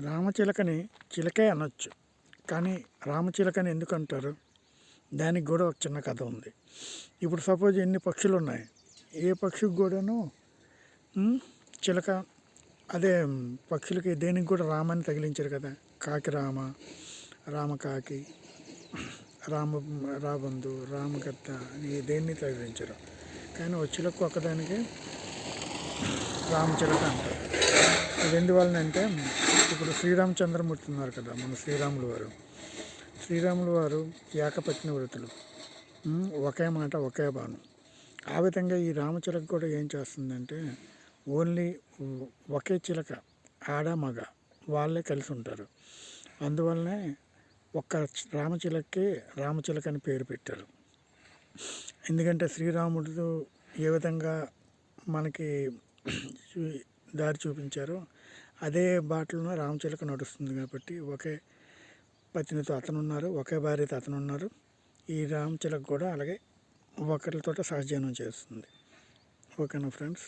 రామచిలకని చిలకే అనొచ్చు. కానీ రామచిలకని ఎందుకు అంటారు దానికి కూడా ఒక చిన్న కథ ఉంది. ఇప్పుడు సపోజ్ ఎన్ని పక్షులు ఉన్నాయి ఏ పక్షికి కూడాను చిలక అదే పక్షులకి దేనికి కూడా రామని తగిలించారు కదా? కాకి రామ రామకాకి రామ రాబంధు రామగద్ద అని దేన్ని తగిలించరు? కానీ వచ్చిలకు ఒకదానికి రామచిలక అంటారు. అది ఎందువలన అంటే ఇప్పుడు శ్రీరామచంద్రమూర్తి ఉన్నారు కదా మన శ్రీరాములు వారు. శ్రీరాములు వారు ఏకపత్ని వృతులు ఒకే మాట ఒకే బాణం. ఆ విధంగా ఈ రామచిలక కూడా ఏం చేస్తుందంటే ఓన్లీ ఒకే చిలక ఆడ మగ వాళ్ళే కలిసి ఉంటారు. అందువల్లనే ఒక్క రామచిలక్కి రామచిలక అని పేరు పెట్టారు. ఎందుకంటే శ్రీరాముడు ఏ విధంగా మనకి దారి చూపించారో అదే బాటలో రామచిలక నడుస్తుంది కాబట్టి ఒకే పత్నితో అతను ఉన్నారు ఒకే భార్యతో అతను ఉన్నారు ఈ రామచిలక కూడా అలాగే ఒకరితో సహజీవనం చేస్తుంది. ఓకేనా ఫ్రెండ్స్?